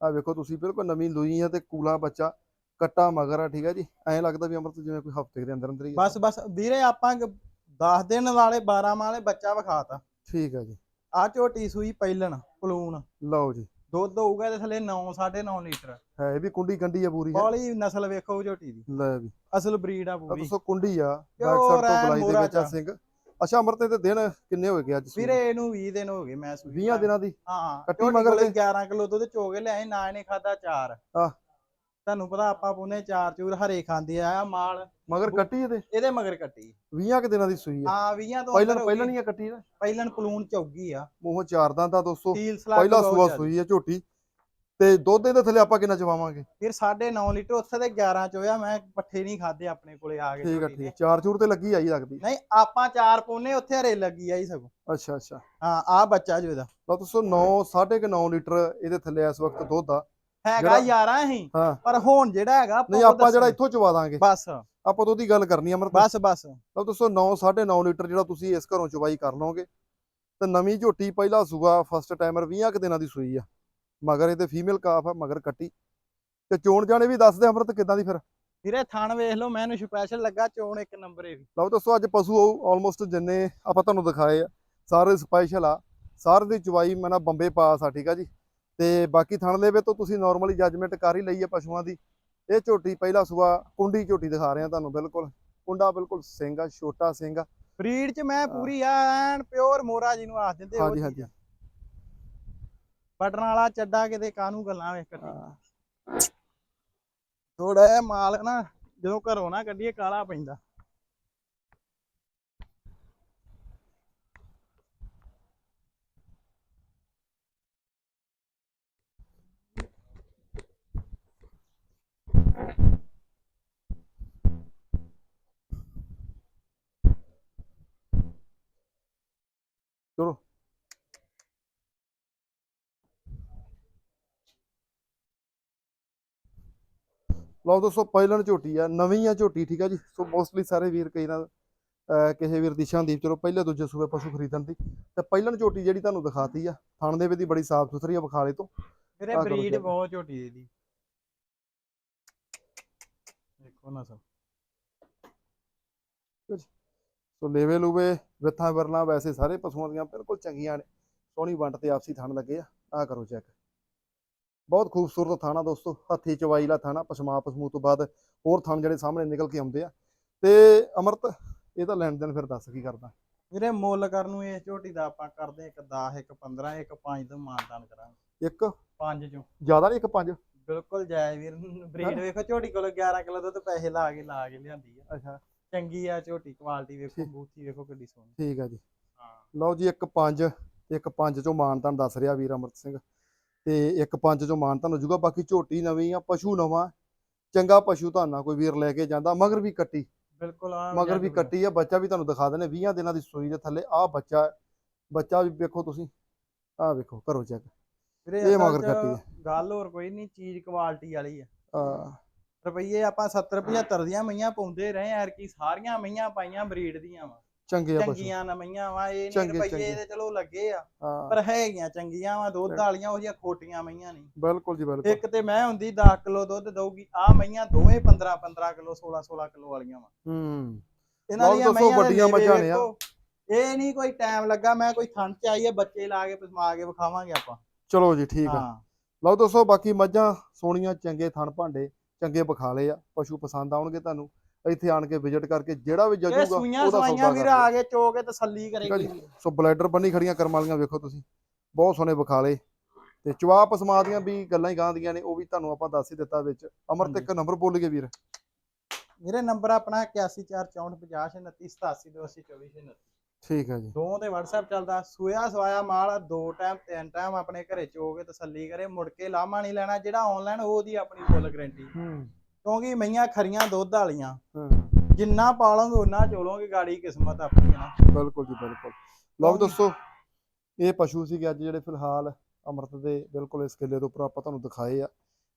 ਆ ਵੇਖੋ ਤੁਸੀਂ ਬਿਲਕੁਲ ਨਵੀਂ ਲੂਈ ਆ ਤੇ ਕੂਲਾ ਬੱਚਾ ਕੱਟਾ ਮਗਰ ਆ ਠੀਕ ਆ ਜੀ? ਐਂ ਲੱਗਦਾ ਵੀ ਅਮਰਤ ਜਿਵੇਂ ਕੋਈ ਹਫ਼ਤੇ ਦੇ ਅੰਦਰ ਅੰਦਰ ਹੀ। ਬਸ ਬਸ ਵੀਰੇ ਆਪਾਂ 10 ਦਿਨ ਵਾਲੇ 12 ਵਾਲੇ ਬੱਚਾ ਵਿਖਾਤਾ। ਠੀਕ ਆ ਜੀ। ਆ ਝੋਟੀ ਸੂਈ ਪਹਿਲਣ ਪਲੂਣ। ਲਓ ਜੀ। ਦੁੱਧ ਹੋਊਗਾ ਇਹਦੇ ਥੱਲੇ 9 9.5 ਲੀਟਰ। ਹੈ ਇਹ ਵੀ ਕੁੰਡੀ ਕੰਡੀ ਆ ਪੂਰੀ ਹੈ? ਬੋਲੀ ਨਸਲ ਵੇਖੋ ਝੋਟੀ ਦੀ। ਲੈ ਵੀ। ਅਸਲ ਬਰੀਡ ਆ ਪੂਰੀ। ਦੋਸਤੋ ਕੁੰਡੀ ਆ ਬੈਕ ਸਾਈਡ ਤੋਂ ਬਲਾਈ ਦੇ ਵਿੱਚ ਆ। ਸਿੰਘ। ਅੱਛਾ ਅਮਰਤ ਦੇ ਦਿਨ ਕਿੰਨੇ ਹੋਏ ਗਏ ਅੱਜ? ਵੀਰੇ ਇਹਨੂੰ 20 ਦਿਨ ਹੋ ਗਏ ਮੈਂ ਸੂਈ 20 ਦਿਨਾਂ ਦੀ? ਹਾਂ ਕੱਟੀ ਮਗਰ ਕੋਲੇ ਤੇ? 11 ਕਿਲੋ ਦੁੱਧ ਚੋ ਕੇ ਲਿਆਏ ਨਾ ਇਹਨੇ ਖਾਦਾ ਚਾਰ। ਆਹ। ਤੁਹਾਨੂੰ ਪਤਾ ਆਪਾਂ ਪੁੰਨੇ ਚਾਰ ਚੂਰ ਹਰੇ ਖਾਂਦੇ ਆ ਮਾਲ ਮਗਰ ਕੱਟੀ ਇਹਦੇ? ਇਹਦੇ ਮਗਰ ਕੱਟੀ। 20 ਕਿ ਦਿਨਾਂ ਦੀ ਸੂਈ ਆ। ਹਾਂ 20 ਤੋਂ ਪਹਿਲਾਂ ਪਹਿਲਾਂ ਨਹੀਂ ਕੱਟੀ ਨਾ? ਪਹਿਲਣ ਪਲੂਣ ਚੌਗੀ ਆ। ਮੂੰਹੋਂ ਚਾਰ ਦੰਦ ਆ ਦੋਸਤੋ ਪਹਿਲਾ ਸੂਆ। ਸੂਈ ਆ ਝੋਟੀ। ਤੇ ਦੁੱਧ ਇਹਦੇ ਥੱਲੇ ਆਪਾਂ ਕਿੰਨਾ ਚਵਾਵਾਂਗੇ? ਫਿਰ 9.5 ਲੀਟਰ ਉੱਥੇ ਤੇ 11 ਚ ਹੋਇਆ ਮੈਂ ਪੱਠੇ ਨਹੀਂ ਖਾਦੇ ਆਪਣੇ ਕੋਲੇ ਆ ਕੇ ਠੀਕ ਆ ਠੀਕ। ਦੇ। ਚਾਰ ਚੂਰ ਤੇ ਲੱਗੀ ਆਈ ਲੱਗਦੀ। ਨਹੀਂ ਆਪਾਂ ਚਾਰ ਪੋਨੇ ਉੱਥੇ ਹਰੇ ਲੱਗੀ ਆਈ ਸਗੋਂ। ਅੱਛਾ ਅੱਛਾ। ਹਾਂ ਆ ਬੱਚਾ ਜੋ ਇਹਦਾ। ਲਓ ਦੋਸਤੋ 9 9.5 ਲੀਟਰ ਇਹਦੇ ਥੱਲੇ ਇਸ ਵਕਤ ਦੁੱਧ ਆ। ਹੈਗਾ ਜਿਹੜਾ- 11 ਹੀ ਹਾਂ। ਪਰ ਹੁਣ ਜਿਹੜਾ ਹੈਗਾ ਨਹੀਂ ਉਹ ਆਪਾਂ ਜਿਹੜਾ ਦੱਸਣਾ। ਇੱਥੋਂ ਚਵਾ ਦਾਂਗੇ। ਬਸ। ਆਪਾਂ ਤਾਂ ਉਹਦੀ ਗੱਲ ਕਰਨੀ ਆ ਅਮਰਤ। ਬਸ ਬਸ। ਲਓ ਦੋਸਤੋ 9 9.5 ਲੀਟਰ ਜਿਹੜਾ ਤੁਸੀਂ ਇਸ ਘਰੋਂ ਚਵਾਈ ਕਰ ਲਓਗੇ ਤੇ ਨਵੀਂ ਝੋਟੀ ਪਹਿਲਾ ਸੂਆ ਫਸਟ ਟਾਈਮਰ 20 ਕੁ ਦਿਨਾਂ ਦੀ ਸੂਈ ਆ। ਮਗਰ ਇਹਦੇ ਫੀਮੇਲ ਕਾਫ ਆ ਮਗਰ ਕੱਟੀ। ਤੇ ਚੋਣ ਜਾਣੇ ਵੀ ਦੱਸ ਦੇ ਅਮਰਤ ਕਿਦਾਂ ਦੀ ਫਿਰ? ਵੀਰੇ ਥਣ ਵੇਖ ਲਓ ਮੈਨੂੰ ਸਪੈਸ਼ਲ ਲੱਗਾ ਚੋਣ ਇੱਕ ਨੰਬਰ ਇਹ ਵੀ। ਲਓ ਦੋਸਤੋ ਅੱਜ ਪਸ਼ੂ ਆਲਮੋਸਟ ਜਿੰਨੇ ਆਪਾਂ ਤੁਹਾਨੂੰ ਦਿਖਾਏ ਆ ਸਾਰੇ ਸਪੈਸ਼ਲ ਆ। ਸਾਰੇ ਦੀ ਚਵਾਈ ਮੈਂ ਨਾ ਬੰਬੇ ਪਾਸ ਆ ਠੀਕ ਆ ਜੀ। ਤੇ ਬਾਕੀ ਥਣ ਦੇ ਵਿੱਚ ਤੋਂ ਤੁਸੀਂ ਨਾਰਮਲੀ ਜੱਜਮੈਂਟ ਕਰ ਹੀ ਲਈ ਪਸ਼ੂਆਂ ਦੀ। ਇਹ ਝੋਟੀ ਪਹਿਲਾ ਸੂਆ ਕੁੰਡੀ ਝੋਟੀ ਦਿਖਾ ਰਹੇ ਆ ਤੁਹਾਨੂੰ ਬਿਲਕੁਲ। ਕੁੰਡਾ ਬਿਲਕੁਲ ਸਿੰਘ ਆ ਛੋਟਾ ਸਿੰਘ ਆ। ਬਰੀਡ ਚ ਮੈਂ ਪੂਰੀ ਆ ਐਨ ਪਿਓਰ ਮੋਰਾ ਜਿਹਨੂੰ ਆਖ ਦਿੰਦੇ ਹਾਂਜੀ ਹਾਂਜੀ। ਬਟਨ ਵਾਲਾ ਚੱਡਾ ਕਿਤੇ ਕਾਹਨੂੰ ਗੱਲਾਂ ਵੇਖ ਹਾਂ। ਥੋੜਾ ਮਾਲ ਨਾ ਜਦੋਂ ਘਰੋਂ ਨਾ ਕੱਢੀਏ ਕਾਲਾ ਪੈਂਦਾ। ਚਲੋ। ਲਓ ਦੋਸਤੋ ਪਹਿਲਣ ਝੋਟੀ ਆ ਨਵੀਂ ਆ ਝੋਟੀ ਠੀਕ ਆ ਜੀ? ਸੋ ਮੋਸਟਲੀ ਸਾਰੇ ਵੀਰ ਕਈ ਨਾਲ ਕਿਸੇ ਵੀਰ ਦੀ ਸ਼ਾਨਦੀਪ ਚਲੋ ਪਹਿਲੇ ਦੂਜੇ ਸੂਬੇ ਪਸ਼ੂ ਖਰੀਦਣ ਦੀ। ਤੇ ਪਹਿਲਣ ਝੋਟੀ ਜਿਹੜੀ ਤੁਹਾਨੂੰ ਦਿਖਾਤੀ ਆ ਥਣ ਦੇ ਵਿੱਚ ਦੀ ਬੜੀ ਸਾਫ਼ ਸੁਥਰੀ ਆ ਬਖਾਲੇ ਤੋਂ। ਵੀਰੇ ਬਰੀਡ। ਬਹੁਤ ਝੋਟੀ ਇਹਦੀ ਨਾ ਸਰ? ਸੋ ਲੇਵੇ ਲੂਵੇ ਵਿੱਥਾਂ ਵਰਨਾ ਵੈਸੇ ਸਾਰੇ ਪਸ਼ੂਆਂ ਦੀਆਂ ਬਿਲਕੁਲ ਚੰਗੀਆਂ ਨੇ। ਸੋਹਣੀ ਵੰਡ ਤੇ ਆਪਸੀ ਥਣ ਲੱਗੇ ਆ। ਆ ਕਰੋ ਚੈੱਕ ਬਹੁਤ ਖੂਬਸੂਰਤ ਥਾਣਾ ਦੋਸਤੋ ਹੱਥੀ ਚਵਾਈ ਲਾ ਥਾਣਾ ਪਸ਼ਮਾ ਪਸ਼ਮੂ ਤੋਂ ਬਾਅਦ ਹੋਰ ਥਣ ਜਿਹੜੇ ਸਾਹਮਣੇ ਨਿਕਲ ਕੇ ਆਉਂਦੇ ਆ। ਤੇ ਅਮਰਤ ਇਹ ਤਾਂ ਲੈਣ ਦੇਣ ਫਿਰ ਦੱਸ ਕੀ ਕਰਦਾ? ਵੀਰੇ ਮੁੱਲ ਕਰਨ ਨੂੰ ਇਸ ਝੋਟੀ ਦਾ ਆਪਾਂ ਕਰਦੇ ਇੱਕ 10 ਇੱਕ 15 ਇੱਕ 5 ਤੋਂ ਮਾਨਦਾਨ ਕਰਾਂਗੇ। ਇੱਕ? 5 ਚੋਂ। ਜ਼ਿਆਦਾ ਨਹੀਂ ਇੱਕ ਪੰਜ? ਬਿਲਕੁਲ ਜਾਇਜ਼ ਵੀਰ ਬਰੀਡ ਵੇਖੋ ਝੋਟੀ ਕੋਲ 11 ਕਿਲੋ ਦੁੱਧ ਪੈਸੇ ਲਾ ਕੇ ਲਾ ਕੇ ਲਿਆਂਦੀ ਆ। ਅੱਛਾ। ਚੰਗੀ ਆ ਝੋਟੀ ਕੁਆਲਿਟੀ ਵੇਖੋ। ਬੂਥੀ ਵੇਖੋ ਕਿੱਡੀ ਸੋਹਣੀ। ਠੀਕ ਆ ਜੀ। ਹਾਂ। ਲਓ ਜੀ ਇੱਕ ਪੰਜ ਤੇ ਇੱਕ ਪੰਜ ਚੋਂ ਮਾਨ ਤੁਹਾਨੂੰ ਦੱਸ ਰਿਹਾ ਵੀਰ ਅਮਰਤ ਸਿੰਘ। ਤੇ ਇੱਕ ਪੰਜ ਚੋਂ ਮਾਨ ਤੁਹਾਨੂੰ ਜੂਗਾ ਬਾਕੀ ਝੋਟੀ ਨਵੀਂ ਆ ਪਸ਼ੂ ਨਵਾਂ। ਚੰਗਾ ਪਸ਼ੂ ਤੁਹਾਨੂੰ ਕੋਈ ਵੀਰ ਲੈ ਕੇ ਜਾਂਦਾ ਮਗਰ ਵੀ ਕੱਟੀ। ਬਿਲਕੁਲ ਆ ਮਗਰ ਵੀ ਕੱਟੀ ਆ ਬੱਚਾ ਵੀ ਤੁਹਾਨੂੰ ਦਿਖਾ ਦਿੰਦੇ 20 ਦਿਨਾਂ ਦੀ ਸੂਈ ਦੇ ਥੱਲੇ। ਆ ਬੱਚਾ। ਬੱਚਾ ਵੀ ਵੇਖੋ ਤੁਸੀਂ। ਆ ਵੇਖੋ ਕਰੋ ਚੈੱਕ ਇਹ ਮਗਰ ਕੱਟੀ ਗੱਲ ਹੋਰ ਕੋਈ ਨਹੀਂ ਚੀਜ਼ ਕੁਆਲਿਟੀ ਵਾਲੀ ਆ। ਆ ਰੁਪਈਏ ਆਪਾਂ 70 75 ਦੀਆਂ ਮਈਆਂ ਪਾਉਂਦੇ ਰਹੇ ਐਰ ਕੀ ਸਾਰੀਆਂ ਮਈਆਂ ਪਾਈਆਂ ਬਰੀਡ ਦੀਆਂ ਵਾ। ਚੰਗੇ ਆ ਪਸ਼ੂ ਚੰਗੀਆਂ ਨਾ ਮਈਆਂ ਵਾ ਇਹ ਨਹੀਂ ਰੁਪਈਏ। ਤੇ ਚਲੋ ਲੱਗੇ ਆ ਹਾਂ। ਪਰ ਹੈਗੀਆਂ ਚੰਗੀਆਂ ਵਾ ਦੁੱਧ ਵਾਲੀਆਂ ਉਹ ਜਿਹੀਆਂ ਖੋਟੀਆਂ ਮਈਆਂ ਨਹੀਂ ਬਿਲਕੁਲ ਜੀ ਬਿਲਕੁਲ। ਇੱਕ ਤੇ ਮੈਂ ਹੁੰਦੀ 10 ਕਿਲੋ ਦੁੱਧ ਦਊਗੀ ਆ ਮਈਆਂ ਦੋਵੇਂ 15 15 ਕਿਲੋ 16 16 ਕਿਲੋ ਵਾਲੀਆਂ ਵਾ। ਹੂੰ। ਇਹਨਾਂ ਦੀਆਂ ਮਈਆਂ ਵੱਡੀਆਂ ਮੱਝਾਂ ਨੇ ਆ। ਇਹ ਨਹੀਂ ਕੋਈ ਟਾਈਮ ਲੱਗਾ ਮੈਂ ਕੋਈ ਥਣ ਚ ਆਈਏ ਬੱਚੇ ਲਾ ਕੇ ਪਸਮਾ ਕੇ ਵਿਖਾਵਾਂਗੇ ਆਪਾਂ। ਚਲੋ ਜੀ ਠੀਕ ਆ। ਹਾਂ। ਲਓ ਦੋਸਤੋ ਬਾਕੀ ਮੱਝਾਂ ਸੋਹਣੀਆਂ ਚੰਗੇ ਥਣ ਭਾਂਡੇ ਚੰਗੇ ਬਖਾਲੇ ਆ। ਪਸ਼ੂ ਪਸੰਦ ਆਉਣਗੇ ਤੁਹਾਨੂੰ। ਇੱਥੇ ਆਣ ਕੇ ਵਿਜ਼ਿਟ ਕਰਕੇ ਜਿਹੜਾ ਵੀ ਜਜੂਗਾ ਉਹਦਾ ਸੌਦਾ ਵੀਰ। ਆ ਕੇ ਚੋ ਕੇ ਤਸੱਲੀ ਕਰੇਗੀ। ਸੋ ਬਲੈਡਰ ਬੰਨੀ ਖੜੀਆਂ ਕਰਮ ਵਾਲੀਆਂ ਵੇਖੋ ਤੁਸੀਂ। ਬਹੁਤ ਸੋਹਣੇ ਬਖਾਲੇ ਤੇ ਚਵਾ ਪਸਮਾ ਦੀਆਂ ਵੀ ਗੱਲਾਂ ਹੀ ਗਾਂ ਦੀਆਂ ਨੇ ਉਹ ਵੀ ਤੁਹਾਨੂੰ ਆਪਾਂ ਦੱਸ ਹੀ ਦਿੱਤਾ ਵਿੱਚ। ਅਮਰ ਤੇ ਇੱਕ ਨੰਬਰ ਬੋਲ ਗਏ ਵੀਰ। ਵੀਰੇ ਨੰਬਰ ਆਪਣਾ 81445029878224 ਠੀਕ ਹੈ ਜੀ। ਦੋ ਤੇ WhatsApp ਚੱਲਦਾ ਸੂਇਆ ਸਵਾਇਆ ਮਾਲ ਦੋ ਟਾਈਮ ਤਿੰਨ ਟਾਈਮ ਆਪਣੇ ਘਰੇ ਚੋ ਕੇ ਤਸੱਲੀ ਕਰੇ ਮੁੜ ਕੇ ਲਾਮਾ ਨਹੀਂ ਲੈਣਾ ਜਿਹੜਾ ਆਨਲਾਈਨ ਉਹਦੀ ਆਪਣੀ ਫੁੱਲ ਗਾਰੰਟੀ ਹੂੰ। ਕਿਉਂਕਿ ਮਈਆਂ ਖਰੀਆਂ ਦੁੱਧ ਵਾਲੀਆਂ। ਹਾਂ। ਜਿੰਨਾ ਪਾਲੋਗੇ ਉਹਨਾਂ ਚੋਲੋਗੇ ਗਾੜੀ ਕਿਸਮਤ ਆਪਣੀ ਆ ਬਿਲਕੁਲ ਜੀ ਬਿਲਕੁਲ। ਲਓ ਦੋਸਤੋ ਇਹ ਪਸ਼ੂ ਸੀਗੇ ਅੱਜ ਜਿਹੜੇ ਫਿਲਹਾਲ ਅਮਰਤ ਦੇ ਬਿਲਕੁਲ ਇਸ ਕਿੱਲੇ ਦੇ ਉੱਪਰ ਆਪਾਂ ਤੁਹਾਨੂੰ ਦਿਖਾਏ ਆ।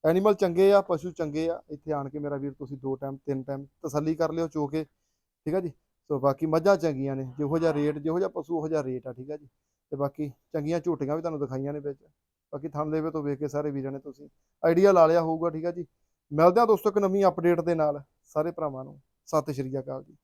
ਐਨੀਮਲ ਚੰਗੇ ਆ ਪਸ਼ੂ ਚੰਗੇ ਆ। ਇੱਥੇ ਆਣ ਕੇ ਮੇਰਾ ਵੀਰ ਤੁਸੀਂ ਦੋ ਟਾਈਮ ਤਿੰਨ ਟਾਈਮ ਤਸੱਲੀ ਕਰ ਲਿਓ ਚੋ ਕੇ। ਠੀਕ ਆ ਜੀ? ਸੋ ਬਾਕੀ ਮੱਝਾਂ ਚੰਗੀਆਂ ਨੇ, ਜਿਹੋ ਜਿਹਾ ਰੇਟ, ਜਿਹੋ ਜਿਹਾ ਪਸ਼ੂ, ਉਹੋ ਜਿਹਾ ਰੇਟ ਆ, ਠੀਕ ਆ ਜੀ। ਤੇ ਬਾਕੀ ਚੰਗੀਆਂ ਝੋਟੀਆਂ ਵੀ ਤੁਹਾਨੂੰ ਦਿਖਾਈਆਂ ਨੇ ਵਿੱਚ। ਬਾਕੀ ਥਣ ਦੇਵੇ ਤੋਂ ਵੇਖ ਕੇ ਸਾਰੇ ਵੀਰਾਂ ਨੇ ਤੁਸੀਂ ਆਈਡੀਆ ਲਾ ਲਿਆ ਹੋਊਗਾ, ਠੀਕ ਆ ਜੀ। ਮਿਲਦੇ ਆ ਦੋਸਤੋ ਇੱਕ ਨਵੀਂ ਅਪਡੇਟ ਦੇ ਨਾਲ, ਸਾਰੇ ਭਰਾਵਾਂ ਨੂੰ। ਸਤਿ ਸ਼੍ਰੀ ਅਕਾਲ ਜੀ।